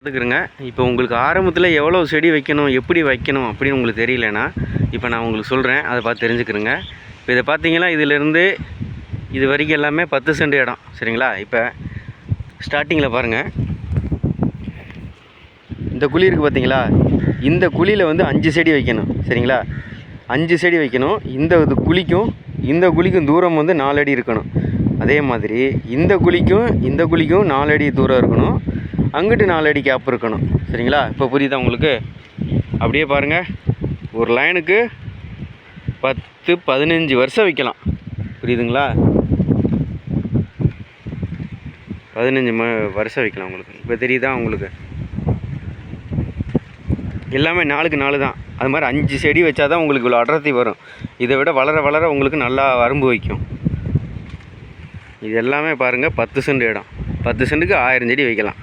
பார்த்துக்கிறேங்க இப்போ உங்களுக்கு ஆரம்பத்தில் எவ்வளோ செடி வைக்கணும் எப்படி வைக்கணும் அப்படின்னு உங்களுக்கு தெரியலனா இப்போ நான் உங்களுக்கு சொல்கிறேன் அதை பார்த்து தெரிஞ்சுக்கிறேங்க. இப்போ இதை பார்த்தீங்கன்னா இதிலேருந்து இது வரைக்கும் எல்லாமே பத்து சென்ட் இடம் சரிங்களா? இப்போ ஸ்டார்டிங்கில் பாருங்கள் இந்த குழி இருக்குது பார்த்தீங்களா? இந்த குழியில் வந்து அஞ்சு செடி வைக்கணும் சரிங்களா? அஞ்சு செடி வைக்கணும். இந்த இது குழிக்கும் இந்த குழிக்கும் தூரம் வந்து நாலு அடி இருக்கணும். அதே மாதிரி இந்த குழிக்கும் இந்த குழிக்கும் நாலு அடி தூரம் இருக்கணும். அங்கிட்டு நாலு அடி கேப் இருக்கணும். சரிங்களா? இப்போ புரியுதா உங்களுக்கு? அப்படியே பாருங்கள் ஒரு லைனுக்கு பத்து பதினஞ்சு வருஷம் வைக்கலாம். புரியுதுங்களா? பதினஞ்சு ம வருஷம் வைக்கலாம் உங்களுக்கு. இப்போ தெரியுதா உங்களுக்கு? எல்லாமே நாலுக்கு நாலு தான். அது மாதிரி அஞ்சு செடி வச்சா தான் உங்களுக்கு இவ்வளோ அடர்த்தி வரும். இதை விட வளர வளர உங்களுக்கு நல்லா வரம்பு வைக்கும். இது எல்லாமே பாருங்கள் பத்து சென்ட் இடம். பத்து சென்ட்டுக்கு ஆயிரம் செடி வைக்கலாம்.